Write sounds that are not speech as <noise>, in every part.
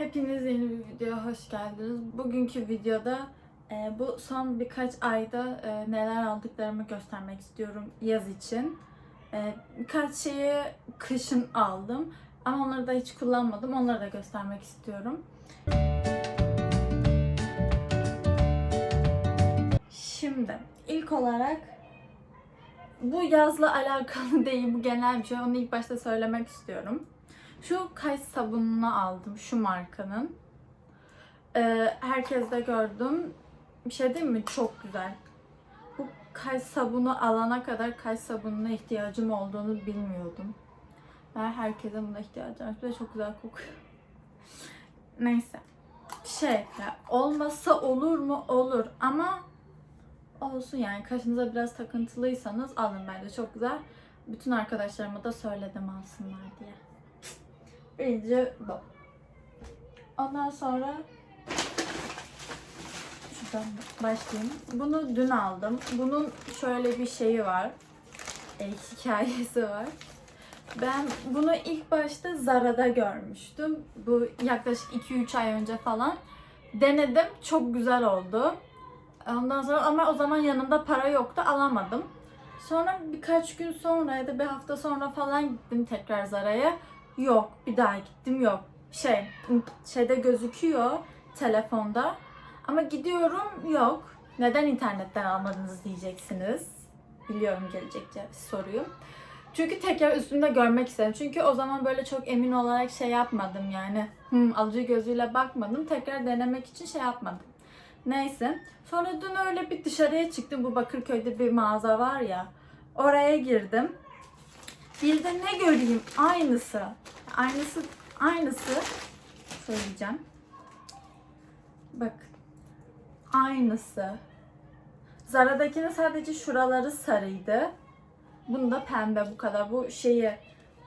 Hepiniz yeni bir videoya hoş geldiniz. Bugünkü videoda e, bu son birkaç ayda e, neler aldıklarımı göstermek istiyorum yaz için. E, birkaç şeyi kışın aldım ama onları da hiç kullanmadım. Onları da göstermek istiyorum. Şimdi ilk olarak bu yazla alakalı <laughs> değil, bu genel bir şey. Onu ilk başta söylemek istiyorum. Şu kaş sabununu aldım şu markanın. Ee, herkes de gördüm. Bir şey değil mi? Çok güzel. Bu kaş sabunu alana kadar kaş sabununa ihtiyacım olduğunu bilmiyordum. Ben herkese buna ihtiyacım var. Bir de çok güzel kokuyor. <laughs> Neyse. Şey, ya olmasa olur mu? Olur ama olsun yani kaşınıza biraz takıntılıysanız alın bence çok güzel. Bütün arkadaşlarıma da söyledim alsınlar diye. Birinci bu. Ondan sonra şuradan başlayayım. Bunu dün aldım. Bunun şöyle bir şeyi var. E, hikayesi var. Ben bunu ilk başta Zara'da görmüştüm. Bu yaklaşık 2-3 ay önce falan. Denedim. Çok güzel oldu. Ondan sonra ama o zaman yanımda para yoktu. Alamadım. Sonra birkaç gün sonra ya da bir hafta sonra falan gittim tekrar Zara'ya. Yok. Bir daha gittim yok. Şey, şeyde gözüküyor telefonda. Ama gidiyorum yok. Neden internetten almadınız diyeceksiniz. Biliyorum gelecek soruyu. Çünkü tekrar üstünde görmek istedim. Çünkü o zaman böyle çok emin olarak şey yapmadım yani. Hmm, alıcı gözüyle bakmadım. Tekrar denemek için şey yapmadım. Neyse. Sonra dün öyle bir dışarıya çıktım. Bu Bakırköy'de bir mağaza var ya. Oraya girdim. Bir de ne göreyim? Aynısı. Aynısı, aynısı. Söyleyeceğim. Bak. Aynısı. Zara'dakinin sadece şuraları sarıydı. Bunda pembe bu kadar. Bu şeyi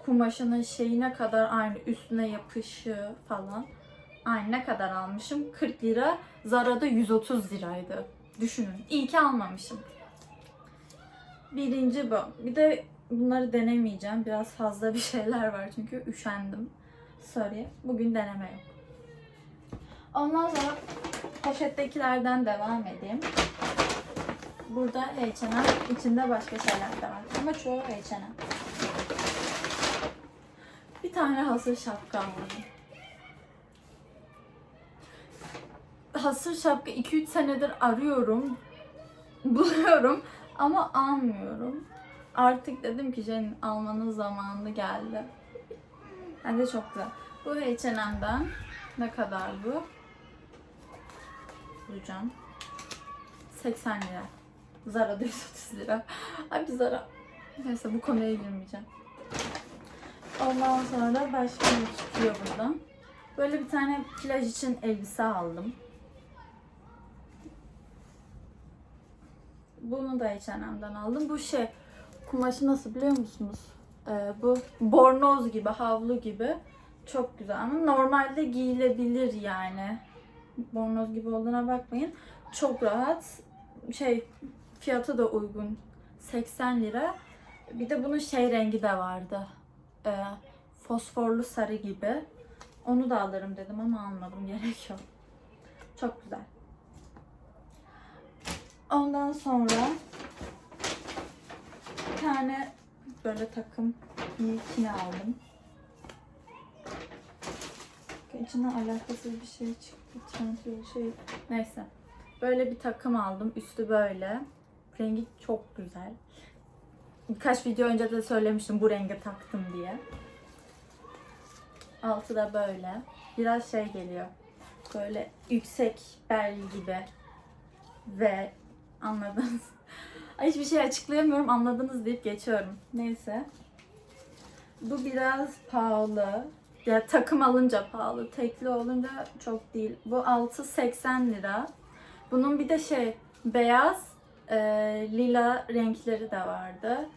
kumaşının şeyine kadar aynı üstüne yapışı falan. Aynı ne kadar almışım? 40 lira. Zara'da 130 liraydı. Düşünün. İyi ki almamışım. Birinci bu. Bir de bunları denemeyeceğim. Biraz fazla bir şeyler var çünkü üşendim. Sorry. Bugün deneme yok. Ondan sonra poşettekilerden devam edeyim. Burada H&M, içinde başka şeyler de var. Ama çoğu H&M. Bir tane hasır şapka aldım. Hasır şapka 2-3 senedir arıyorum. <laughs> Buluyorum ama almıyorum. Artık dedim ki Jen almanın zamanı geldi. Bence çok güzel. Bu H&M'den ne kadar bu? Bulacağım. 80 lira. Zara'da 130 lira. Ay bir Zara. Neyse bu konuya girmeyeceğim. Ondan sonra başka ne çıkıyor buradan? Böyle bir tane plaj için elbise aldım. Bunu da H&M'den aldım. Bu şey kumaşı nasıl biliyor musunuz? Ee, bu bornoz gibi, havlu gibi. Çok güzel ama normalde giyilebilir yani. Bornoz gibi olduğuna bakmayın. Çok rahat. Şey fiyatı da uygun. 80 lira. Bir de bunun şey rengi de vardı. Ee, fosforlu sarı gibi. Onu da alırım dedim ama almadım. <laughs> Gerek yok. Çok güzel. Ondan sonra tane böyle takım bir aldım. İçinden alakasız bir şey çıktı. Bir şey. Neyse. Böyle bir takım aldım. Üstü böyle. Rengi çok güzel. Birkaç video önce de söylemiştim bu rengi taktım diye. Altı da böyle. Biraz şey geliyor. Böyle yüksek bel gibi. Ve anladınız. Hiçbir şey açıklayamıyorum anladınız deyip geçiyorum. Neyse. Bu biraz pahalı. Ya takım alınca pahalı. Tekli olunca çok değil. Bu 6.80 lira. Bunun bir de şey beyaz e, lila renkleri de vardı.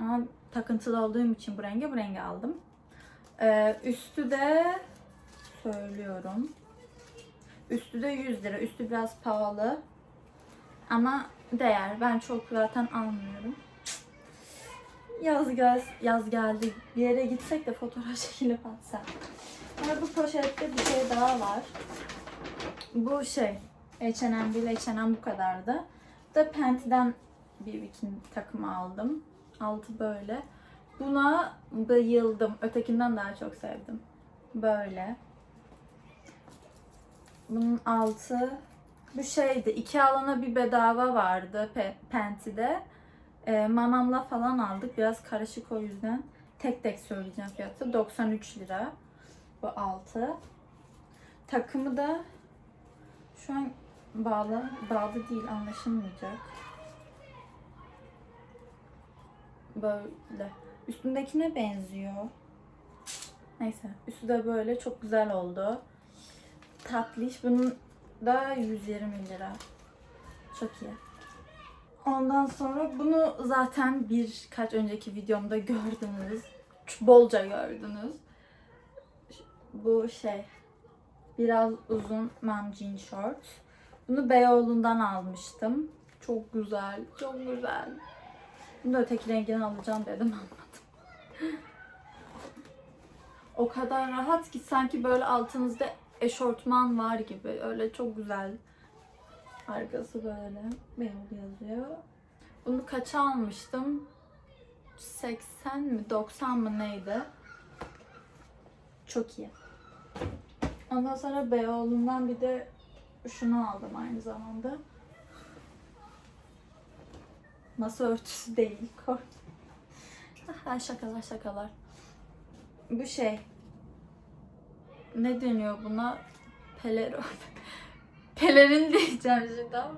Ama takıntılı olduğum için bu rengi bu rengi aldım. E, üstü de söylüyorum. Üstü de 100 lira. Üstü biraz pahalı. Ama değer. Ben çok zaten almıyorum. Yaz gel, yaz geldi. Bir yere gitsek de fotoğraf <laughs> çekilip atsak. Sonra bu poşette bir şey daha var. Bu şey H&M değil H&M bu kadardı. Bu da Penti'den bir bikini takımı aldım. Altı böyle. Buna bayıldım. Ötekinden daha çok sevdim. Böyle. Bunun altı bu şeydi. iki alana bir bedava vardı Pe- Penti'de. Ee, mamamla falan aldık. Biraz karışık o yüzden. Tek tek söyleyeceğim fiyatı. 93 lira. Bu altı. Takımı da şu an bağlı, bağlı değil anlaşılmayacak. Böyle. Üstündekine benziyor. Neyse. Üstü de böyle çok güzel oldu. Tatlış. Bunun da 120 lira. Çok iyi. Ondan sonra bunu zaten birkaç önceki videomda gördünüz. Bolca gördünüz. Bu şey biraz uzun mom jean short. Bunu Beyoğlu'ndan almıştım. Çok güzel, çok güzel. Bunu da öteki rengini alacağım dedim <laughs> almadım. o kadar rahat ki sanki böyle altınızda eşortman var gibi. Öyle çok güzel. Arkası böyle Beyoğlu yazıyor. Bunu kaça almıştım? 80 mi 90 mı neydi? Çok iyi. Ondan sonra Beyoğlu'ndan bir de şunu aldım aynı zamanda. Masa örtüsü değil. <laughs> Aha, <laughs> şakalar şakalar. Bu şey. Ne deniyor buna? Peler <laughs> Pelerin diyeceğim şimdi ama.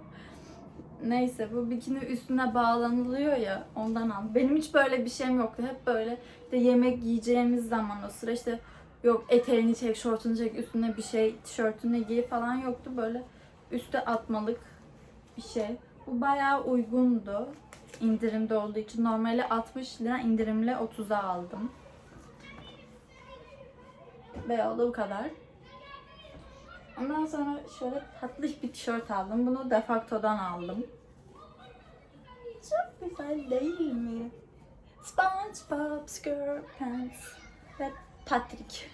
Neyse bu bikini üstüne bağlanılıyor ya ondan al. Benim hiç böyle bir şeyim yoktu. Hep böyle de yemek yiyeceğimiz zaman o sıra işte yok eteğini çek, şortunu çek, üstüne bir şey, tişörtünü giy falan yoktu. Böyle üste atmalık bir şey. Bu bayağı uygundu. indirimde olduğu için. Normali 60 lira indirimle 30'a aldım. Beyoğlu bu kadar. Ondan sonra şöyle tatlış bir tişört aldım. Bunu Defacto'dan aldım. Çok güzel değil mi? SpongeBob SquarePants ve Patrick.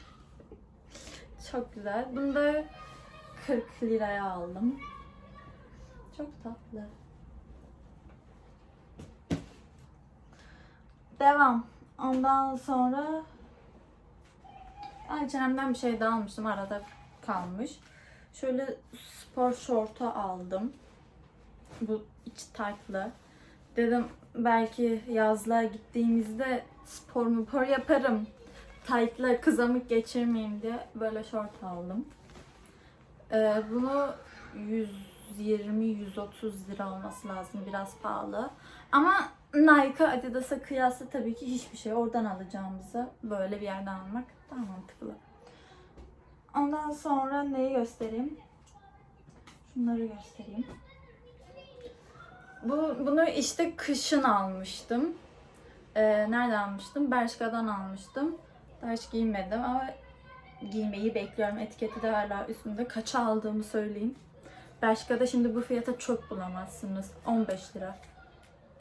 Çok güzel. Bunu da 40 liraya aldım. Çok tatlı. Devam. Ondan sonra H&M'den bir şey daha almıştım. Arada kalmış. Şöyle spor şortu aldım. Bu iç tight'lı. Dedim belki yazlığa gittiğimizde spor spor yaparım. Tight'la kızamık geçirmeyeyim diye böyle şort aldım. Ee, bunu 120-130 lira olması lazım. Biraz pahalı. Ama Nike, Adidas'a kıyasla tabii ki hiçbir şey. Oradan alacağımızı böyle bir yerden almak daha mantıklı. Ondan sonra neyi göstereyim? Şunları göstereyim. Bu, bunu işte kışın almıştım. Ee, nereden almıştım? Bershka'dan almıştım. Daha hiç giymedim ama giymeyi bekliyorum. Etiketi de hala üstünde. Kaça aldığımı söyleyeyim. Bershka'da şimdi bu fiyata çok bulamazsınız. 15 lira.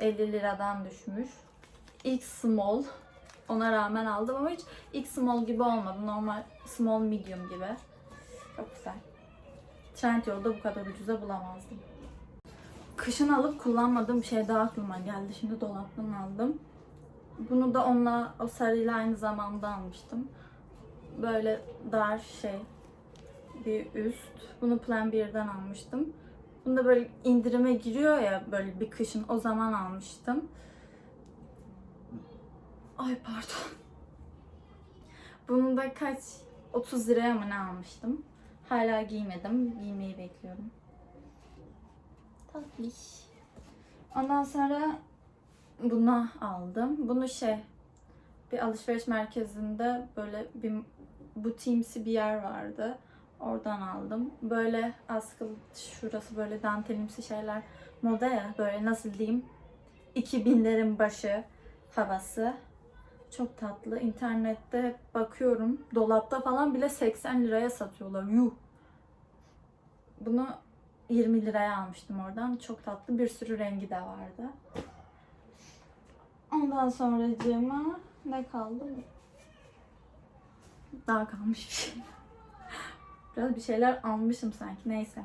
50 liradan düşmüş. X small. Ona rağmen aldım ama hiç X small gibi olmadı. Normal small medium gibi. Çok güzel. Trendyol'da bu kadar ucuza bulamazdım. Kışın alıp kullanmadığım bir şey daha aklıma geldi. Şimdi dolaptan aldım. Bunu da onunla o sarıyla aynı zamanda almıştım. Böyle dar şey bir üst. Bunu Plan 1'den almıştım. Bunu da böyle indirime giriyor ya böyle bir kışın o zaman almıştım. Ay pardon. Bunu da kaç 30 liraya mı ne almıştım. Hala giymedim. Giymeyi bekliyorum. Tatlış. Ondan sonra bunu aldım. Bunu şey bir alışveriş merkezinde böyle bir butiğimsi bir yer vardı. Oradan aldım. Böyle askılı şurası böyle dantelimsi şeyler moda ya böyle nasıl diyeyim 2000'lerin başı havası. Çok tatlı. İnternette bakıyorum. Dolapta falan bile 80 liraya satıyorlar. Yuh. Bunu 20 liraya almıştım oradan. Çok tatlı. Bir sürü rengi de vardı. Ondan sonra ne kaldı? Daha kalmış bir şey. Biraz bir şeyler almışım sanki. Neyse.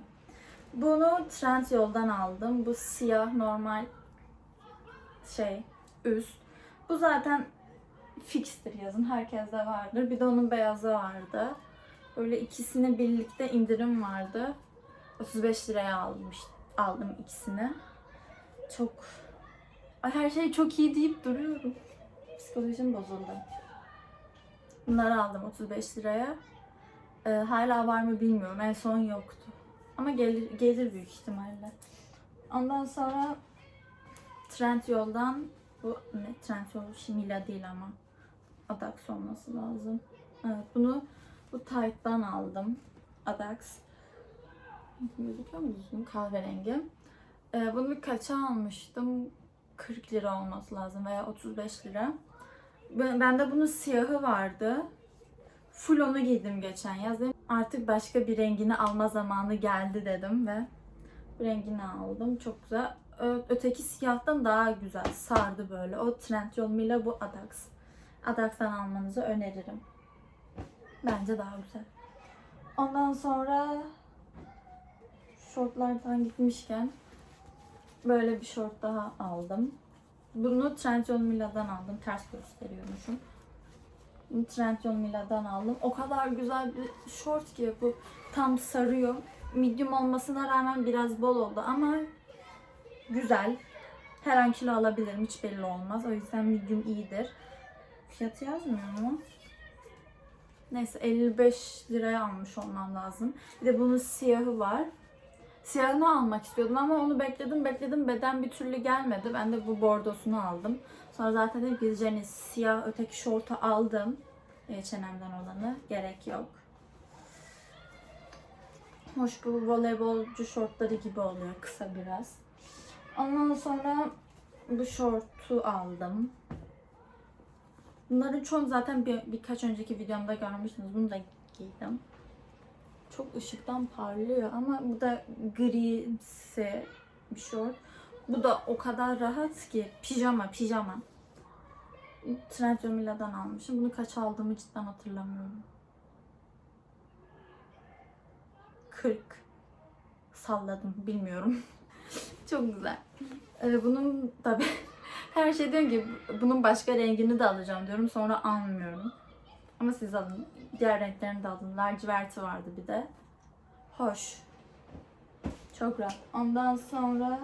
Bunu Trendyol'dan aldım. Bu siyah normal şey üst. Bu zaten fikstir yazın. Herkeste vardır. Bir de onun beyazı vardı. Böyle ikisini birlikte indirim vardı. 35 liraya almış, aldım ikisini. Çok... Ay her şey çok iyi deyip duruyorum. Psikolojim bozuldu. Bunları aldım 35 liraya. Ee, hala var mı bilmiyorum. En son yoktu. Ama gelir, gelir büyük ihtimalle. Ondan sonra Trendyol'dan bu ne? Trendyol Şimila değil ama Adax olması lazım. Evet bunu bu Tight'tan aldım. Adax. Gözüküyor mu düzgün? Kahverengi. Ee, bunu kaça almıştım? 40 lira olması lazım veya 35 lira. Ben, bende bunun siyahı vardı. Full onu giydim geçen yaz. Artık başka bir rengini alma zamanı geldi dedim ve rengini aldım. Çok güzel. Öteki siyahtan daha güzel. Sardı böyle. O Trendyol Mila bu Adax. Adax'tan almanızı öneririm. Bence daha güzel. Ondan sonra şortlardan gitmişken böyle bir şort daha aldım. Bunu Trendyol Mila'dan aldım. Ters gösteriyormuşum. Trendyol Mila'dan aldım. O kadar güzel bir şort ki bu tam sarıyor. Medium olmasına rağmen biraz bol oldu ama güzel. Her an kilo alabilirim. Hiç belli olmaz. O yüzden medium iyidir. Fiyatı yazmıyor mu? Neyse 55 liraya almış olmam lazım. Bir de bunun siyahı var. Siyahını almak istiyordum ama onu bekledim bekledim beden bir türlü gelmedi. Ben de bu bordosunu aldım. Sonra zaten dedim ki Jenny siyah öteki şortu aldım. H&M'den olanı. Gerek yok. Hoş bu voleybolcu şortları gibi oluyor kısa biraz. Ondan sonra bu şortu aldım. Bunların çoğunu zaten bir, birkaç önceki videomda görmüştünüz. Bunu da giydim. Çok ışıktan parlıyor ama bu da grisi bir şort. Bu da o kadar rahat ki pijama pijama. Mila'dan almışım. Bunu kaç aldığımı cidden hatırlamıyorum. 40 salladım bilmiyorum. <laughs> Çok güzel. Ee, bunun tabi <laughs> her şey diyorum ki bunun başka rengini de alacağım diyorum sonra almıyorum. Ama siz alın. Diğer renklerini de alın. Laciverti vardı bir de. Hoş. Çok rahat. Ondan sonra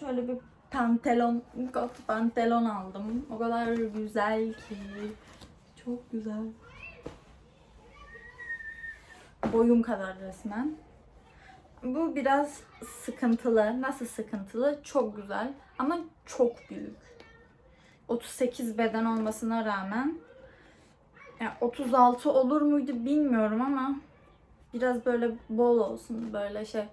şöyle bir pantolon, kot pantolon aldım. O kadar güzel ki. Çok güzel. Boyum kadar resmen. Bu biraz sıkıntılı. Nasıl sıkıntılı? Çok güzel ama çok büyük. 38 beden olmasına rağmen yani 36 olur muydu bilmiyorum ama biraz böyle bol olsun böyle şey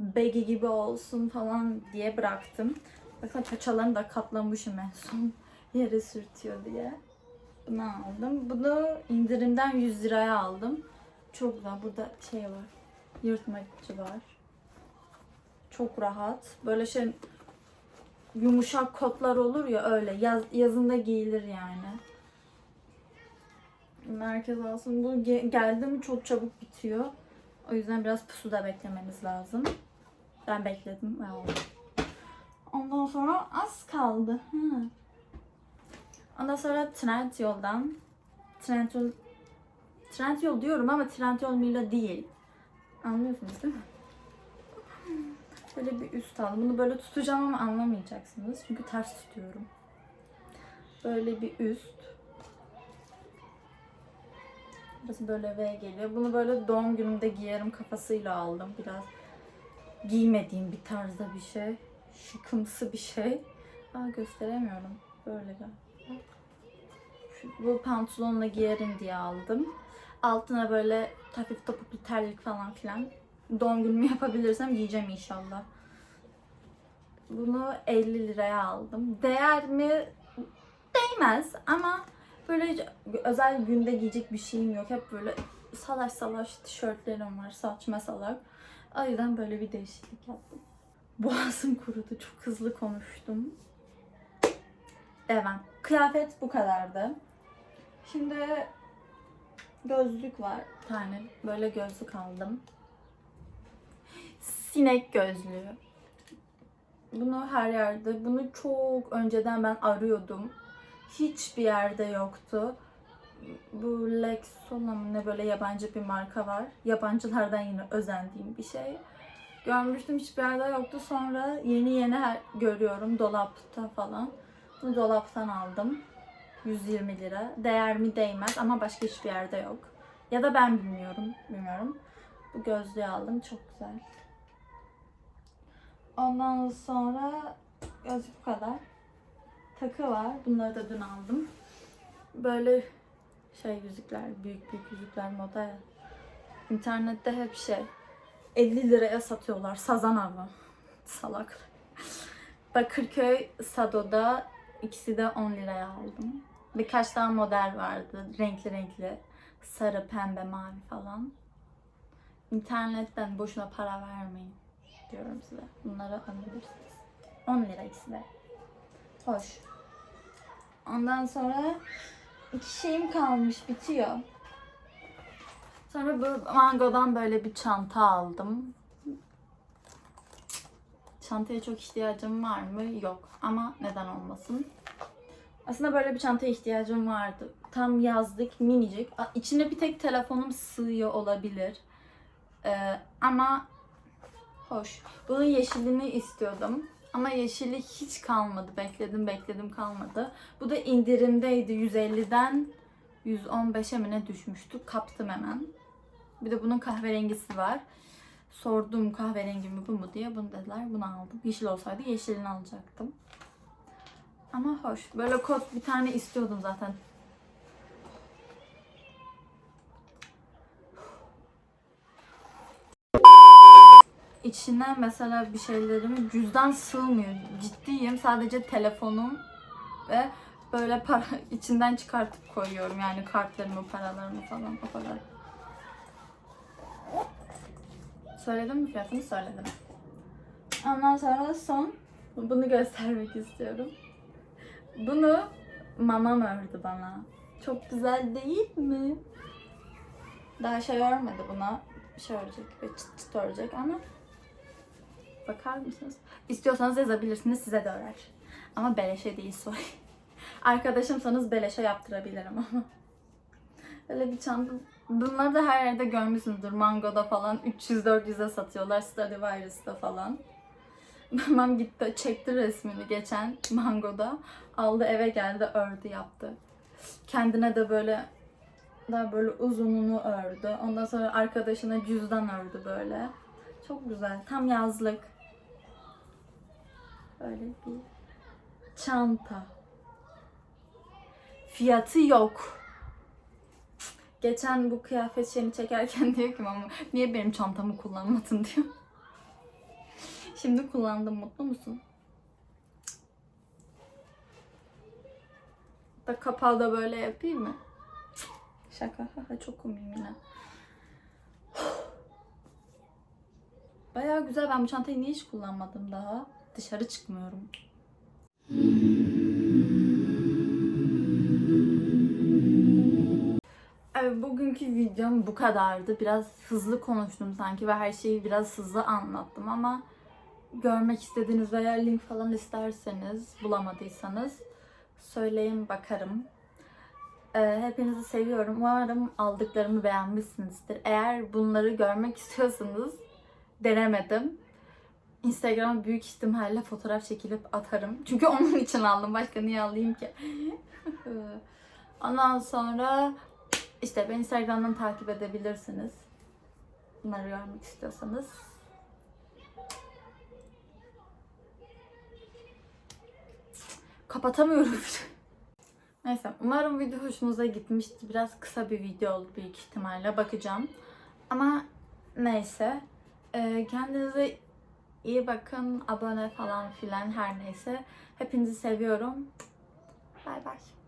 baggy gibi olsun falan diye bıraktım. Bakın paçalarını da katlamışım en son yere sürtüyor diye. Bunu aldım. Bunu indirimden 100 liraya aldım. Çok güzel. Burada şey var. Yırtmacı var. Çok rahat. Böyle şey yumuşak kotlar olur ya öyle. Yaz, yazında giyilir yani. Merkez alsın. Bu ge- geldi mi çok çabuk bitiyor. O yüzden biraz pusuda beklemeniz lazım. Ben bekledim ve oldu. Ondan sonra az kaldı. Hı. Ondan sonra Trendyol'dan Trendyol Trendyol diyorum ama Trendyol Mila değil. Anlıyorsunuz değil mi? Böyle bir üst aldım. Bunu böyle tutacağım ama anlamayacaksınız. Çünkü ters tutuyorum. Böyle bir üst. Burası böyle V geliyor. Bunu böyle doğum günümde giyerim kafasıyla aldım. Biraz giymediğim bir tarzda bir şey. Şıkımsı bir şey. Aa gösteremiyorum. Böyle gel. Bu pantolonla giyerim diye aldım. Altına böyle hafif topuklu terlik falan filan. Doğum günümü yapabilirsem giyeceğim inşallah. Bunu 50 liraya aldım. Değer mi? Değmez ama böyle özel günde giyecek bir şeyim yok. Hep böyle salaş salaş tişörtlerim var. Saçma salak. O yüzden böyle bir değişiklik yaptım. Boğazım kurudu. Çok hızlı konuştum. Devam. Kıyafet bu kadardı. Şimdi Gözlük var bir tane. Böyle gözlük aldım. Sinek gözlüğü. Bunu her yerde, bunu çok önceden ben arıyordum. Hiçbir yerde yoktu. Bu Lexona mı ne böyle yabancı bir marka var. Yabancılardan yine özendiğim bir şey. Görmüştüm hiçbir yerde yoktu. Sonra yeni yeni her, görüyorum dolapta falan. Bunu dolaptan aldım. 120 lira. Değer mi değmez ama başka hiçbir yerde yok. Ya da ben bilmiyorum. Bilmiyorum. Bu gözlüğü aldım. Çok güzel. Ondan sonra gözlük bu kadar. Takı var. Bunları da dün aldım. Böyle şey yüzükler, büyük büyük yüzükler moda ya. İnternette hep şey 50 liraya satıyorlar. Sazan avı. <laughs> Salak. Bakırköy Sado'da ikisi de 10 liraya aldım. Birkaç tane model vardı. Renkli renkli. Sarı, pembe, mavi falan. İnternetten boşuna para vermeyin diyorum size. Bunları alabilirsiniz. 10 lira ikisi de. Hoş. Ondan sonra iki şeyim kalmış bitiyor. Sonra bu Mango'dan böyle bir çanta aldım. Çantaya çok ihtiyacım var mı? Yok. Ama neden olmasın? Aslında böyle bir çantaya ihtiyacım vardı. Tam yazlık, minicik. İçine bir tek telefonum sığıyor olabilir. Ee, ama hoş. Bunun yeşilini istiyordum. Ama yeşili hiç kalmadı. Bekledim bekledim kalmadı. Bu da indirimdeydi. 150'den 115'e mi ne düşmüştü. Kaptım hemen. Bir de bunun kahverengisi var. Sordum kahverengi mi bu mu diye. Bunu dediler. Bunu aldım. Yeşil olsaydı yeşilini alacaktım. Ama hoş. Böyle kot bir tane istiyordum zaten. İçine mesela bir şeylerimi cüzdan sığmıyor. Ciddiyim. Sadece telefonum ve böyle para <laughs> içinden çıkartıp koyuyorum. Yani kartlarımı, paralarımı falan o kadar. Söyledim mi fiyatını? Söyledim. Ondan sonra son bunu göstermek istiyorum. Bunu mamam ördü bana. Çok güzel değil mi? Daha şey örmedi buna. Şey örecek ve çıt çıt örecek ama bakar mısınız? İstiyorsanız yazabilirsiniz size de örer. Ama beleşe değil sorry. Arkadaşımsanız beleşe yaptırabilirim ama. Öyle bir çanta. Bunları da her yerde görmüşsünüzdür. Mango'da falan 300-400'e satıyorlar. Stradivarius'ta falan. Mamam gitti çekti resmini geçen Mango'da. Aldı eve geldi ördü yaptı. Kendine de böyle daha böyle uzununu ördü. Ondan sonra arkadaşına cüzdan ördü böyle. Çok güzel. Tam yazlık. Böyle bir çanta. Fiyatı yok. Geçen bu kıyafet şeyini çekerken <laughs> diyor ki ama niye benim çantamı kullanmadın <laughs> diyor. Şimdi kullandım. Mutlu musun? Da kapağı da böyle yapayım mı? Şaka. Haha, Çok komiyim yine. <sighs> Bayağı güzel. Ben bu çantayı niye hiç kullanmadım daha? Dışarı çıkmıyorum. Evet, bugünkü videom bu kadardı. Biraz hızlı konuştum sanki ve her şeyi biraz hızlı anlattım ama görmek istediğiniz veya link falan isterseniz bulamadıysanız söyleyin bakarım. Ee, hepinizi seviyorum. Umarım aldıklarımı beğenmişsinizdir. Eğer bunları görmek <laughs> istiyorsanız denemedim. Instagram'a büyük ihtimalle fotoğraf çekilip atarım. Çünkü onun için aldım. Başka niye alayım ki? Ondan sonra işte beni Instagram'dan takip edebilirsiniz. Bunları görmek istiyorsanız. Kapatamıyorum. <laughs> Neyse umarım video hoşunuza gitmişti. Biraz kısa bir video oldu büyük ihtimalle. Bakacağım. Ama neyse. Ee, kendinize iyi bakın. Abone falan filan her neyse. Hepinizi seviyorum. Bay bay.